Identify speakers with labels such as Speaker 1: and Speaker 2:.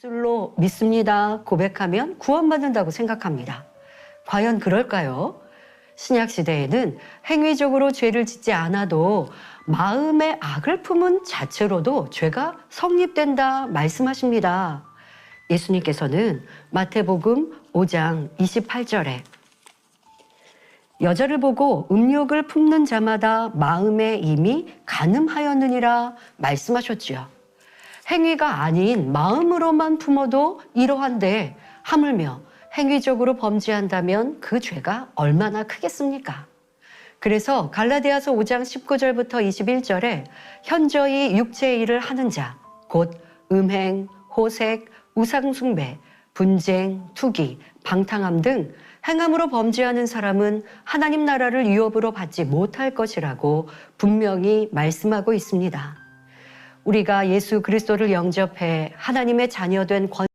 Speaker 1: 술로 믿습니다. 고백하면 구원받는다고 생각합니다. 과연 그럴까요? 신약 시대에는 행위적으로 죄를 짓지 않아도 마음의 악을 품은 자체로도 죄가 성립된다 말씀하십니다. 예수님께서는 마태복음 5장 28절에 여자를 보고 음욕을 품는 자마다 마음에 이미 가늠하였느니라 말씀하셨지요. 행위가 아닌 마음으로만 품어도 이러한데 하물며 행위적으로 범죄한다면 그 죄가 얼마나 크겠습니까? 그래서 갈라디아서 5장 19절부터 21절에 현저히 육체의 일을 하는 자, 곧 음행, 호색, 우상숭배, 분쟁, 투기, 방탕함 등 행함으로 범죄하는 사람은 하나님 나라를 유업으로 받지 못할 것이라고 분명히 말씀하고 있습니다. 우리가 예수 그리스도를 영접해 하나님의 자녀된 권